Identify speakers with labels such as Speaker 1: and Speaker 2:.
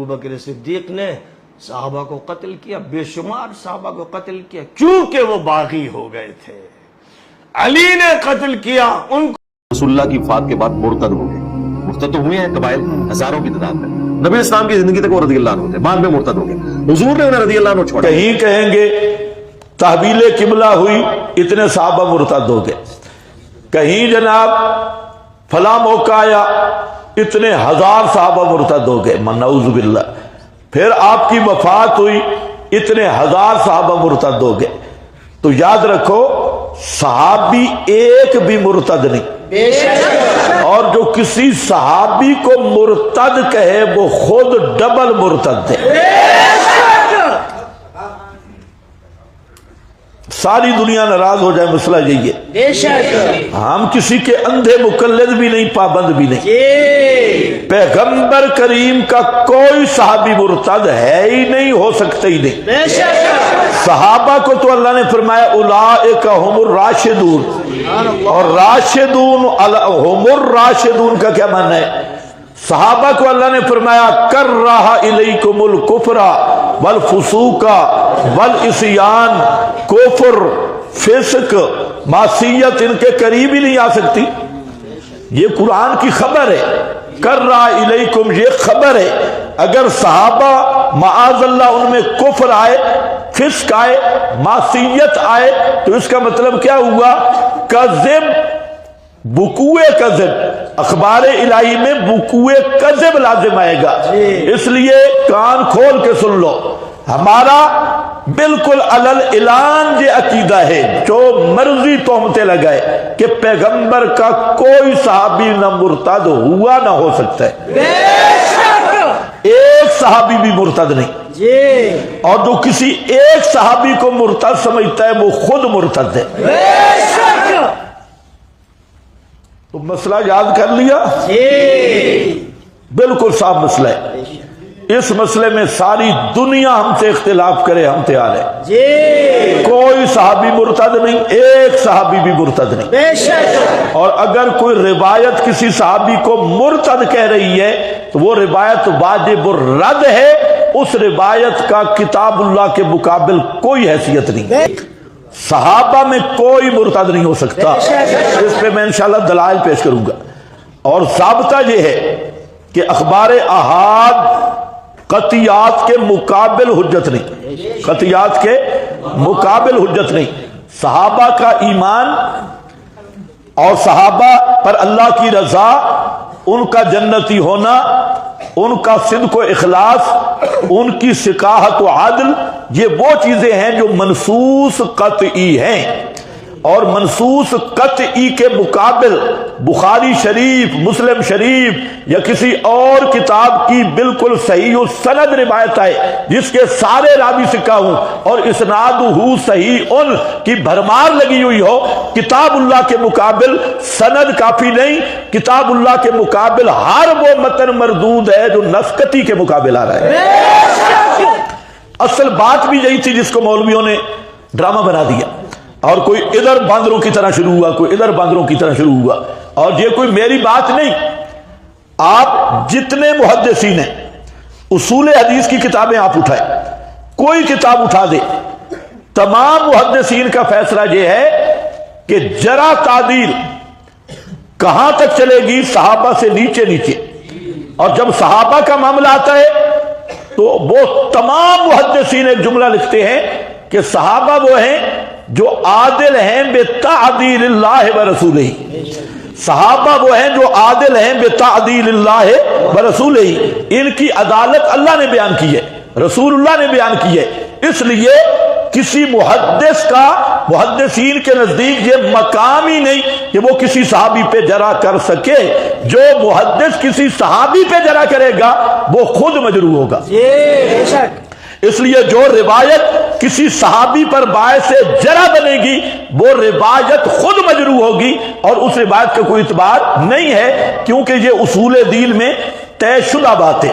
Speaker 1: ابو بکر صدیق نے صحابہ کو قتل کیا بے شمار صحابہ کو قتل کیا کیونکہ وہ باغی ہو گئے تھے۔ علی نے قتل کیا ان کو
Speaker 2: رسول اللہ کی وفات کے بعد مرتد ہو گئے مرتد تو ہوئے ہیں قبائل ہزاروں کی تعداد میں۔ نبی اسلام کی زندگی تک وہ رضی اللہ عنہ تھے بعد میں مرتد ہو گئے۔ حضور نے انہیں رضی اللہ عنہ چھوڑا۔
Speaker 3: کہیں کہیں گے تحویل قبلہ ہوئی اتنے صحابہ مرتد ہو گئے۔ کہیں جناب فلاں موقع آیا اتنے ہزار صحابہ مرتد ہو گئے منعوذ باللہ۔ پھر آپ کی وفات ہوئی اتنے ہزار صحابہ مرتد ہو گئے۔ تو یاد رکھو صحابی ایک بھی مرتد نہیں۔ اور جو کسی صحابی کو مرتد کہے وہ خود ڈبل مرتد ہے۔ ساری دنیا ناراض ہو جائے مسئلہ یہی ہے۔ ہم کسی کے اندھے مقلد بھی نہیں پابند بھی نہیں۔ پیغمبر کریم کا کوئی صحابی مرتد ہے ہی نہیں ہو سکتے ہی نہیں۔ صحابہ کو تو اللہ نے فرمایا اولئک هم الراشدون۔ اور راشدون هم الراشدون کا کیا معنی ہے؟ صحابہ کو اللہ نے فرمایا کر رہا الیکم الکفر والفسوق والاسیان کفر، فسق، معصیت ان کے قریب ہی نہیں آ سکتی۔ یہ قرآن کی خبر ہے۔ کر رہا الیکم یہ خبر ہے۔ اگر صحابہ معاذ اللہ ان میں کفر آئے، فسق آئے، معصیت آئے، تو اس کا مطلب کیا ہوا؟ کذب بکوے کذب۔ اخبار الہی میں بکوے کذب لازم آئے گا۔ اس لیے کان کھول کے سن لو۔ ہمارا بالکل علل اعلان یہ عقیدہ ہے۔ جو مرضی تہمتیں لگائے کہ پیغمبر کا کوئی صحابی نہ مرتد ہوا نہ ہو سکتا ہے۔ ایک صحابی بھی مرتد نہیں۔ اور جو کسی ایک صحابی کو مرتد سمجھتا ہے وہ خود مرتد ہے۔ تو مسئلہ یاد کر لیا؟ بالکل صاف مسئلہ ہے۔ اس مسئلے میں ساری دنیا ہم سے اختلاف کرے ہم تیار ہیں۔ کوئی صحابی مرتد نہیں ایک صحابی بھی مرتد نہیں۔ اور اگر کوئی روایت کسی صحابی کو مرتد کہہ رہی ہے تو وہ روایت واجب الرد ہے۔ اس روایت کا کتاب اللہ کے مقابل کوئی حیثیت نہیں صحابہ میں کوئی مرتد نہیں ہو سکتا، اس پہ میں انشاءاللہ دلائل پیش کروں گا۔ اور ضابطہ یہ ہے کہ اخبار احاد قطیات کے مقابل حجت نہیں۔ قطیات کے مقابل حجت نہیں۔ صحابہ کا ایمان اور صحابہ پر اللہ کی رضا، ان کا جنتی ہونا ان کا صدق و اخلاص، ان کی سکاحت و عادل یہ وہ چیزیں ہیں جو منصوص قطعی ہیں۔ اور منصوص قطعی کے مقابل بخاری شریف مسلم شریف یا کسی اور کتاب کی بالکل صحیح و سند روایت ہے جس کے سارے راوی سکا ہوں اور اسناد ہو صحیح ان کی بھرمار لگی ہوئی ہو کتاب اللہ کے مقابل سند کافی نہیں کتاب اللہ کے مقابل ہر وہ متن مردود ہے جو نسکتی کے مقابل آ رہا ہے۔ اصل بات بھی یہی تھی جس کو مولویوں نے ڈرامہ بنا دیا۔ اور کوئی ادھر باندروں کی طرح شروع ہوا، کوئی ادھر باندروں کی طرح شروع ہوا۔ اور یہ کوئی میری بات نہیں۔ آپ جتنے محدثین ہیں، اصول حدیث کی کتابیں آپ اٹھائیں۔ کوئی کتاب اٹھا دے۔ تمام محدثین کا فیصلہ یہ ہے کہ جرا تعدیل کہاں تک چلے گی؟ صحابہ سے نیچے نیچے۔ اور جب صحابہ کا معاملہ آتا ہے، تو وہ تمام محدثین ایک جملہ لکھتے ہیں کہ صحابہ وہ ہیں جو عادل ہیں بے تعدیل اللہ و رسول ہی صحابہ وہ ہیں جو عادل ہیں بے تعدیل اللہ و رسول ہی ان کی عدالت اللہ نے بیان کی ہے رسول اللہ نے بیان کی ہے۔ اس لیے کسی محدث کا، محدثین کے نزدیک یہ مقام ہی نہیں کہ وہ کسی صحابی پہ جرا کر سکے۔ جو محدث کسی صحابی پہ جرا کرے گا، وہ خود مجروح ہوگا۔ جی، اس لیے جو روایت کسی صحابی پر باعث جرا بنے گی، وہ روایت خود مجروح ہوگی اور اس روایت کا کوئی اعتبار نہیں ہے، کیونکہ یہ اصول دین میں طے شدہ بات ہے